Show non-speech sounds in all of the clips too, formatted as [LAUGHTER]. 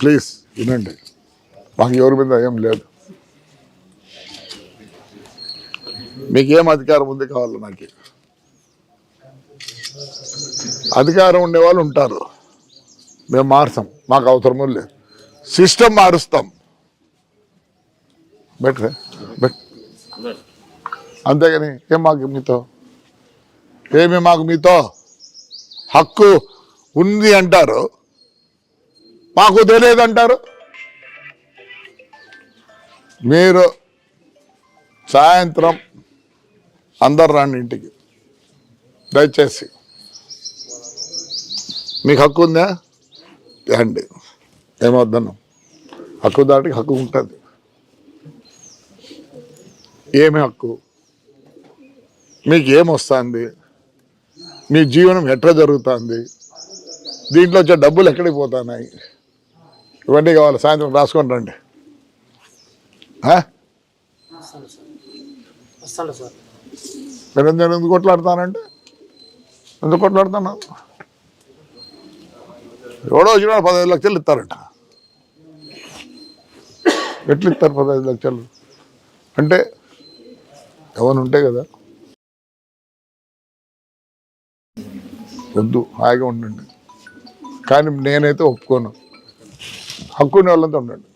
Please వినండి. మాకు ఎవరి మీద ఏం లేదు. మీకు అధికారం ఉంది కావాలి నాకు? అధికారం ఉండేవాళ్ళు ఉంటారు. మేము మారుస్తాం మాకు అవసరం లేదు. సిస్టమ్ మారుస్తాం. బెటర్ బెట్ అంతేగాని ఏం మాకు మీతో? ఏమి మాకు మీతో? హక్కు ఉంది అంటారు. మాకు తెలియదు అంటారు మీరు సాయంత్రం అందరు రండి ఇంటికి. దయచేసి. మీకు హక్కు ఉందా? అండి ఏమవుద్దన్నాం హక్కు దాటికి హక్కు ఉంటుంది. ఏమి హక్కు? మీకు ఏమొస్తుంది మీ జీవనం ఎట్లా జరుగుతుంది? దీంట్లో వచ్చే డబ్బులు ఎక్కడికి పోతున్నాయి? ఇవన్నీ కావాలి. సాయంత్రం రాసుకొని రండి. నేను ఎందుకు కొట్లాడతానంటే ఎందుకు కొట్లాడుతున్నా ఎవడో వచ్చిన పదహైదు లక్షలు ఇస్తారంట. ఎట్లు ఇస్తారు పదహైదు లక్షలు? అంటే ఎవరు ఉంటే కదా. వద్దు హాయిగా ఉండండి. కానీ నేనైతే ఒప్పుకోను. హక్కుని వాళ్ళంతా ఉండండి.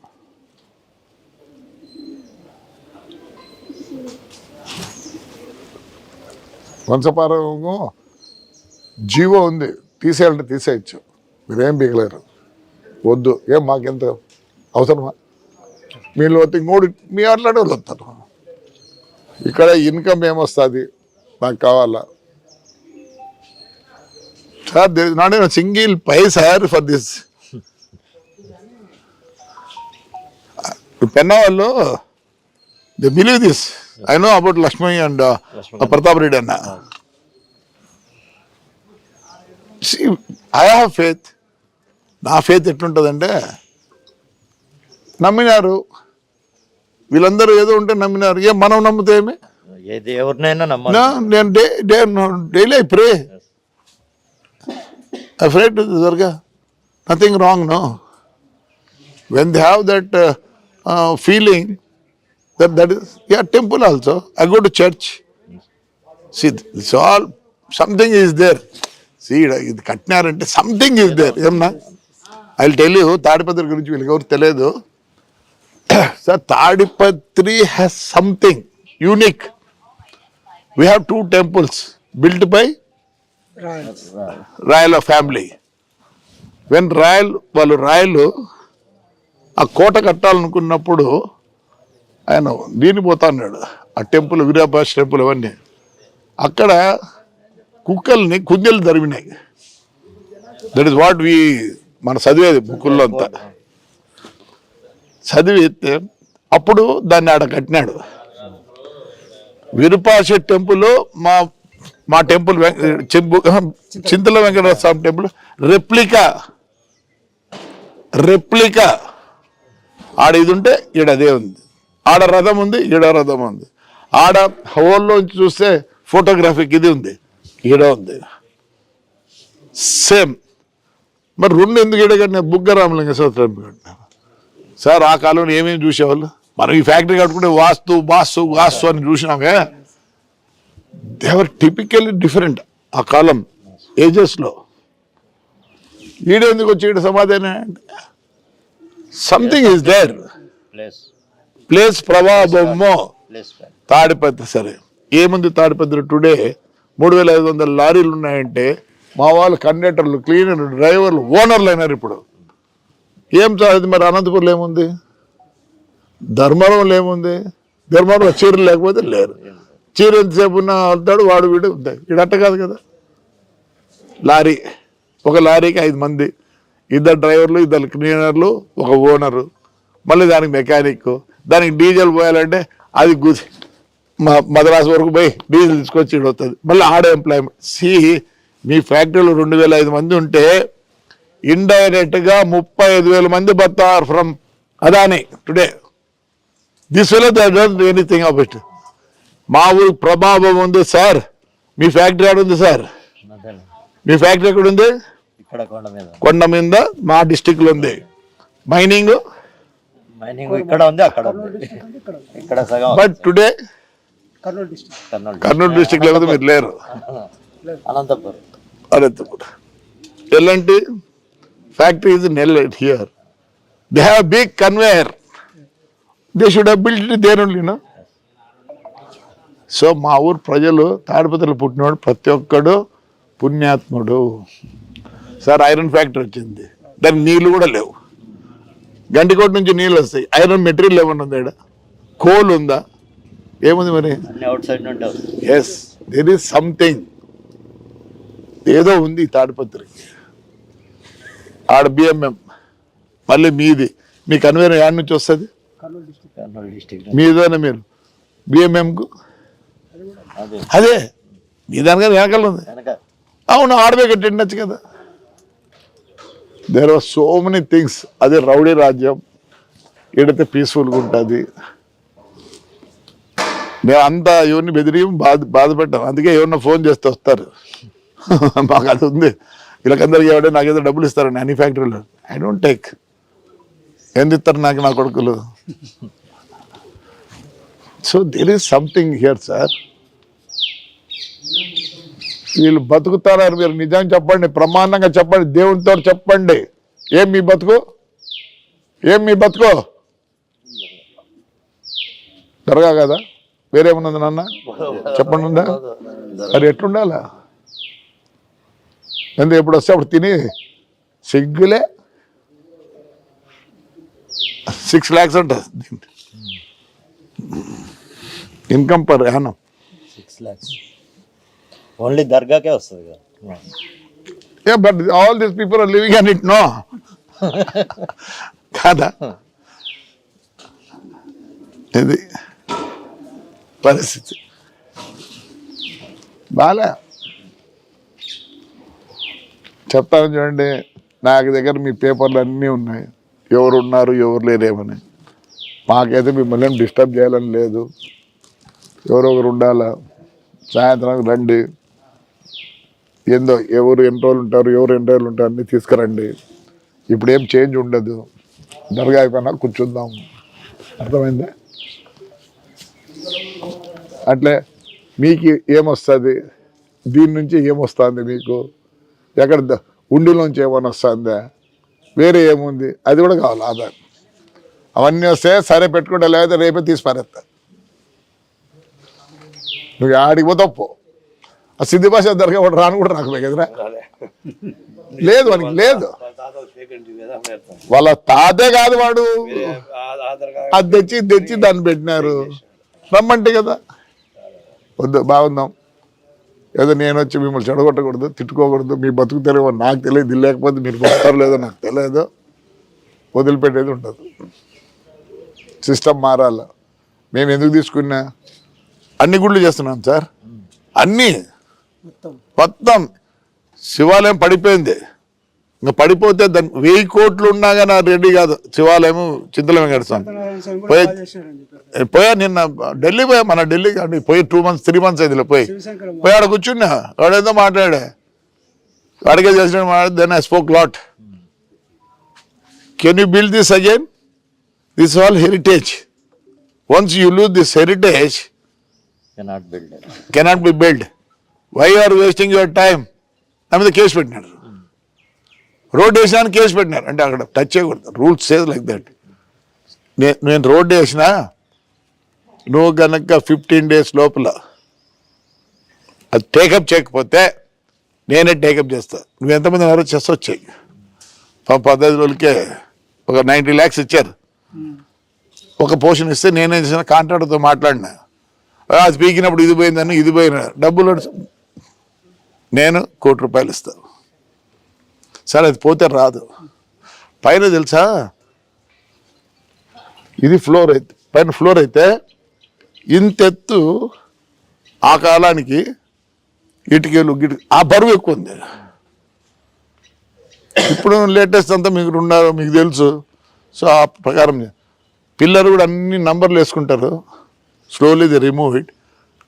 వంశపారము జీవో ఉంది తీసేయాలంటే తీసేయచ్చు. మీరేం పీకలేరు వద్దు. ఏం మాకెంత అవసరమా? మీలో వస్తే ఇంకోటి మీ అట్లాంటి వాళ్ళు వస్తారు ఇక్కడ ఇన్కమ్ ఏమొస్తుంది? నాకు కావాలా? Sir there not a single pie sir for this. Penna వాళ్ళు they believe this I know about Lakshmi and Pratap Reddy అన్న ఐ హ్యావ్ ఫేత్ నా ఫేత్ ఎట్లుంటుందంటే నమ్మినారు. వీళ్ళందరూ ఏదో ఉంటే నమ్మినారు. ఏం మనం నమ్మితే ఏమి? నేను day day daily I pray. Afraid to Durga. Nothing wrong, no. When they have that uh, uh, feeling, that that is, yeah, temple also. I go to church. See, it's all, something is there. See, ఇది కట్టినారంటే something is there ఏమన్నా I tell you Tadipatri గురించి వీళ్ళకి ఎవరు తెలియదు [COUGHS] sir Tadipatri has something unique we have two temples built by royal family when royal వాళ్ళు రాయలు ఆ కోట కట్టాలనుకున్నప్పుడు ఆయన దీని పోతా అన్నాడు. ఆ టెంపుల్ వీరాభాష టెంపుల్ అవన్నీ. అక్కడ కుక్కల్ని కుందేలు దరిమినాయి దట్ ఇస్ వాట్ వి మన చదివేది బుక్కుల్లో అంతా. చదివితే అప్పుడు దాన్ని ఆడ కట్టినాడు. విరుపాష టెంపుల్ మా మా temple Chintala Venkateswara Swami temple. Replica replica ఆడ ఇది ఉంటే ఈడ అదే ఉంది. ఆడ రథం ఉంది ఈడ రథం ఉంది. ఆడ హోల్లోంచి చూస్తే ఫోటోగ్రాఫిక్ ఇది ఉంది ఈడ ఉంది. సేమ్ మరి రెండు ఎందుకు ఈడ బుగ్గ రామలింగ సత్రం కట్టిన. సార్ ఆ కాలంలో ఏమేమి చూసేవాళ్ళు? మనం ఈ ఫ్యాక్టరీ కట్టుకుంటే వాస్తు వాస్తు వాస్తు అని చూసినామే. దేవర్ టిపికల్లీ డిఫరెంట్ ఆ కాలం ఏజెస్లో ఈడెందుకు వచ్చి ఈడ సమాధానం సంథింగ్ ఈజ్ దేర్ ప్లేస్ ప్రభావమో తాడిపత్రి సరే. ఏముంది తాడిపత్రి టుడే మూడు వేల ఐదు వందల లారీలు ఉన్నాయంటే మా వాళ్ళు కండక్టర్లు క్లీనర్లు డ్రైవర్లు ఓనర్లు అయినారు ఇప్పుడు. ఏం అది మరి అనంతపురంలో ఏముంది? ధర్మవరంలో ఏముంది? ధర్మవరంలో చీరలు లేకపోతే లేరు. చీర ఎంతసేపు ఉన్నా అంటాడు వాడు వీడు ఉంటాయి ఇక్కడ అట్ట కాదు కదా. లారీ. ఒక లారీకి ఐదు మంది. ఇద్దరు డ్రైవర్లు ఇద్దరు క్లీనర్లు ఒక ఓనరు మళ్ళీ దానికి మెకానిక్. దానికి డీజిల్ పోయాలంటే అది గుసి మా మద్రాసు వరకు పోయి డీజిల్ తీసుకొచ్చి వస్తుంది మళ్ళీ ఆడ ఎంప్లాయ్మెంట్ సి మీ ఫ్యాక్టరీలో రెండు వేల ఐదు మంది ఉంటే ఇండైరెక్ట్గా ముప్పై ఐదు వేల మంది బతారు from Adani today. This will don't anything of it మా ఊరికి ప్రభావం ఉంది సార్. మీ ఫ్యాక్టరీ ఆడ ఉంది సార్. మీ ఫ్యాక్టరీ ఎక్కడ ఉంది? ఇక్కడ కొండ మీద మా డిస్టిక్లో ఉంది. మైనింగ్ మైనింగ్ ఇక్కడ ఉంది అక్కడ ఇక్కడ సగం but today Kurnool district Kurnool Kurnool district లేకపోతే మీరు లేరు. అనంతపురం. అనంతపురం. ఎలాంటి factory is nil here they have big conveyor they should have build there only no so మా ఊరు ప్రజలు తాడిపత్రులు పుట్టినవాడు ప్రతి ఒక్కడు పుణ్యాత్ముడు. సార్ ఐరన్ ఫ్యాక్టరీ వచ్చింది. దానికి నీళ్ళు కూడా లేవు. గంటికోట నుంచి నీళ్ళు వస్తాయి. ఐరన్ మెటీరియల్ ఏమన్నా ఉందా ఈడ? కోల్ ఉందా? ఏముంది మరి? ఎస్ దేర్ ఈస్ సంథింగ్ ఏదో ఉంది ఈ తాడిపత్రికి ఆడ బిఎంఎం మళ్ళీ మీది. మీ కన్వేర్ యాడ్ నుంచి వస్తుంది? మీదైనా మీరు? బిఎంఎంకు అదే. అదే. మీ దానికన్నా వెనకాల ఉంది. అవును ఆడవే కట్టిండొచ్చు కదా. There are so many things అదే రౌడీ రాజ్యం. ఏడైతే పీస్ఫుల్గా ఉంటుంది. మేము అంతా ఎవరిని బెదిరి బాధ బాధపెట్టాం అందుకే ఎవరన్నా ఫోన్ చేస్తే వస్తారు. [LAUGHS] మాకు అది ఉంది. వీళ్ళకందరికి ఎవడో నాకు ఏదో డబ్బులు ఇస్తారండి అన్ని ఫ్యాక్టరీలో ఐ డోంట్ టేక్ ఎంత ఇస్తారు నాకు నా కొడుకులు? So there is something here sir వీళ్ళు బతుకుతారని మీరు నిజం చెప్పండి ప్రమాణంగా చెప్పండి దేవునితో చెప్పండి. ఏం మీ బతుకు? ఏం మీ బతుకు? దొరగా కదా? వేరేమున్నది నాన్న? చెప్పండి ఉందా? మరి ఎట్లుండాలా? ఎందుకు ఎప్పుడు వస్తే అప్పుడు తిని సిగ్గులే. సిక్స్ ల్యాక్స్ ఉంటుంది income per annum six lakhs only దర్గాకే వస్తుంది కదా. Yeah, but all these people are living on it, no? [LAUGHS] కాదా? ఇది పరిస్థితి. బాలే. చెప్తాను చూడండి నాకు దగ్గర మీ పేపర్లు అన్నీ ఉన్నాయి. ఎవరు ఉన్నారు ఎవరు లేరేమని. మాకైతే మిమ్మల్ని డిస్టర్బ్ చేయాలని లేదు. ఎవరో ఒకరు ఉండాలా? సాయంత్రం రండి. ఏందో ఎవరు ఎన్ని రోజులు ఉంటారు ఎవరు ఎన్ని రోజులు ఉంటారు అన్నీ తీసుకురండి. ఇప్పుడు ఏం చేంజ్ ఉండదు. దర్గా అయిపోయినా కూర్చుందాం. అర్థమైందా? అట్లే మీకు ఏమొస్తుంది? దీని నుంచి ఏమొస్తుంది మీకు? ఎక్కడ ఉండిలోంచి ఏమైనా వస్తుందా? వేరే ఏముంది? అది కూడా కావాలి ఆధార్. అవన్నీ వస్తే సరే పెట్టుకుంటా లేకపోతే రేపే తీసి పారేస్తా నువ్వు ఆడికి పోతావు పో ఆ సిద్ధి భాష దొరక వాడు రాను కూడా రాకపోయి కదరా? లేదు వానికి లేదు. వాళ్ళ తాతే కాదు వాడు. అది తెచ్చి తెచ్చి దాన్ని పెట్టినారు. రమ్మంటే కదా. వద్దు బాగుందాం. ఏదో నేను వచ్చి మిమ్మల్ని చెడగొట్టకూడదు తిట్టుకోకూడదు మీ బతుకు తెలియదు నాకు తెలియదు ఇది లేకపోతే మీరు బతుకుతారో లేదో నాకు తెలియదు. వదిలిపెట్టేది ఉండదు. సిస్టమ్ మారాల. మేము ఎందుకు తీసుకున్నా? అన్ని గుళ్ళు చేస్తున్నాం సార్. అన్నీ. మొత్తం. శివాలయం పడిపోయింది. ఇంకా పడిపోతే దాని వెయ్యి కోట్లు ఉన్నా కానీ ఆ రెడీ కాదు. శివాలయం చింతల వెంకటస్వామి సత్యనారాయణ స్వామి పోయి- పోయా నిన్న ఢిల్లీ పోయా? మన ఢిల్లీ కానీ పోయి టూ మంత్స్ త్రీ మంత్స్ అయింది పోయి. పోయి ఆడ కూర్చున్నా. వాడేదో మాట్లాడే? అడిగే చేసిన మాట్లాడి then I spoke lot can you build this again this all heritage once you lose this heritage cannot build cannot be build why are wasting your time నా మీద కేసు పెట్టినారు రోడ్డు వేసినాను కేసు పెట్టినారు. అంటే అక్కడ టచ్ చేయకూడదు. Rules says like that నేను road వేసినా నువ్వు కనుక ఫిఫ్టీన్ డేస్ లోపల అది టేకప్ చేయకపోతే నేనే టేకప్ చేస్తా. నువ్వు ఎంతమంది అరెస్ట్ చేస్తా వచ్చాయి. రోజులకే ఒక నైంటీ ల్యాక్స్ ఇచ్చారు. ఒక పోర్షన్ ఇస్తే నేనేం చేసిన కాంట్రాక్టర్తో మాట్లాడినా. అది పీకినప్పుడు ఇది పోయిందని ఇది పోయిన. డబ్బులు నేను కోటి రూపాయలు ఇస్తాను. సరే అది పోతే రాదు. పైన తెలుసా? ఇది ఫ్లోర్ అయితే పైన ఫ్లోర్ అయితే ఇంతెత్తు ఆ కాలానికి ఇటుకలు గిటి ఆ బరువు ఎక్కువ ఉంది. ఇప్పుడు లేటెస్ట్ అంతా మీకు ఉన్నారు మీకు తెలుసు. సో ఆ ప్రకారం పిల్లలు కూడా అన్ని నంబర్లు వేసుకుంటారు. Slowly they remove it.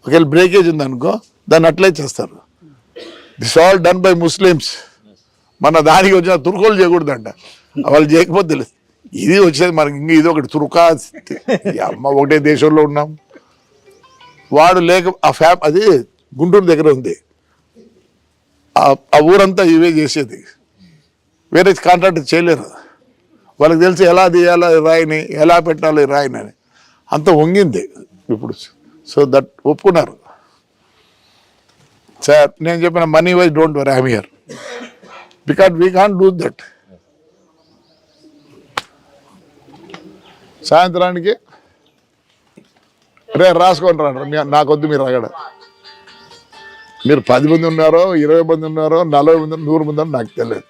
ఒకవేళ బ్రేకేజ్ ఉందనుకో దాన్ని అట్లే చేస్తారు. This all done by Muslims మన దానికి వచ్చిన తురుకోలు చేయకూడదంట. వాళ్ళు చేయకపోతే తెలుసు ఇది వచ్చేది మనకి ఇంక ఇది ఒకటి తురుకా. అమ్మ ఒకటే దేశంలో ఉన్నాం. వాడు లేక ఆ ఫ్యామ్ అది గుంటూరు దగ్గర ఉంది. ఆ- ఊరంతా ఇవే చేసేది. వేరే కాంట్రాక్ట్ చేయలేరు. వాళ్ళకి తెలిసి ఎలా తీయాలో రాయిని ఎలా పెట్టాలో రాయిని అని. అంత వంగింది ఇప్పుడు. సో దట్ ఒప్పుకున్నారు. సార్ నేను చెప్పిన money wise don't worry I'm here because we can do that సాయంత్రానికి రే రాసుకొని రండి నాకొద్దు మీరు అక్కడ మీరు పది మంది ఉన్నారో ఇరవై మంది ఉన్నారో నలభై మంది నూరు మంది అని నాకు తెలియదు.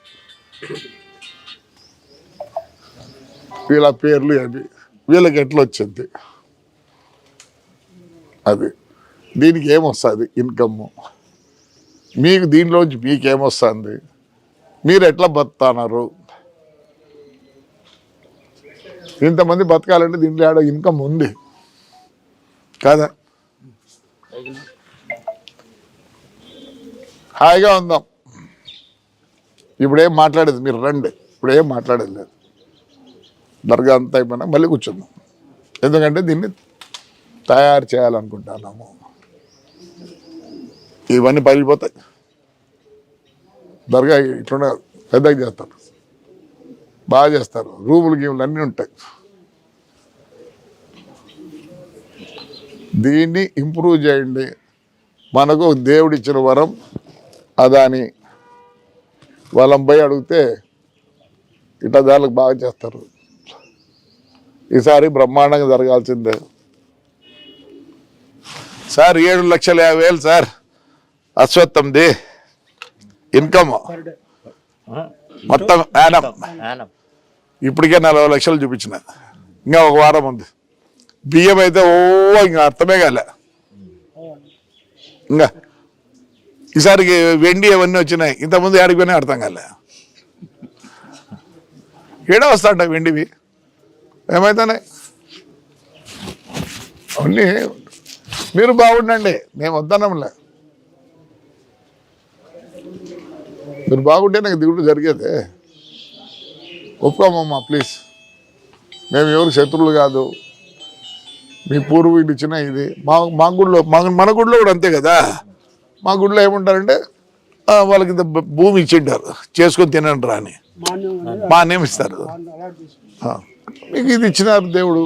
వీళ్ళ పేర్లు అవి వీళ్ళకి ఎట్లా వచ్చింది? అది. దీనికి ఏమొస్తుంది ఇన్కమ్ మీకు దీనిలోంచి మీకేమొస్తుంది? మీరు ఎట్లా బతుకుతున్నారు? ఇంతమంది బతకాలంటే దీంట్లో ఆడ ఇన్కమ్ ఉంది. కాదా? హాయిగా ఉందాం. ఇప్పుడేం మాట్లాడేది? మీరు రండి. ఇప్పుడేం మాట్లాడేది లేదు. దర్గా అంతా అయిపోయినా మళ్ళీ కూర్చుందాం. ఎందుకంటే దీన్ని తయారు చేయాలనుకుంటున్నాము. ఇవన్నీ పగిలిపోతాయి దర్గా ఇట్లున్న పెద్దగా చేస్తారు. బాగా చేస్తారు. రూములు గీములు అన్నీ ఉంటాయి. దీన్ని ఇంప్రూవ్ చేయండి. మనకు దేవుడిచ్చిన వరం అదాని వాళ్ళం పోయి అడిగితే ఇట్లా దానికి బాగా చేస్తారు. ఈసారి బ్రహ్మాండంగా జరగాల్సిందే. సార్ ఏడు లక్షల యాభై వేలు సార్. అశ్వత్థంది ఇన్కమ్. మొత్తం యానం. ఇప్పటికే నలభై లక్షలు చూపించిన. ఇంకా ఒక వారం ఉంది. బియ్యం అయితే ఓ ఇంకా అర్థమే కాలే. ఇంకా ఈసారి వెండి అవన్నీ వచ్చినాయి. ఇంతకుముందు ఏడికి పోయినా అర్థం కాలే. ఏడా వస్తాంట వెండివి? ఏమైతేనే? అన్నీ మీరు బాగుండండి. మేము వద్దనంలే మీరు బాగుంటే నాకు దిగుడు జరిగేదే. ఒప్పుకోమమ్మా ప్లీజ్ మేము ఎవరు శత్రువులు కాదు. మీ పూర్వీకుడు ఇచ్చిన ఇది. మా మా గుడిలో మా మన గుడిలో కూడా అంతే కదా. మా గుడిలో ఏముంటారంటే వాళ్ళకి భూమి ఇచ్చింటారు. చేసుకొని తినండి రాని మానేమి ఇస్తారు. మీకు ఇది ఇచ్చినారు దేవుడు.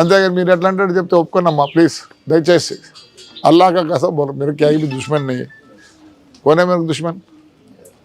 అంతేగాని మీరు ఎట్లా అంటే చెప్తే ఒప్పుకున్నామ్మా ప్లీజ్ దయచేసి. అల్లాక కసం మీరు క్యాయిలు దుష్మన్ని. కొనే మీరు దుష్మన్.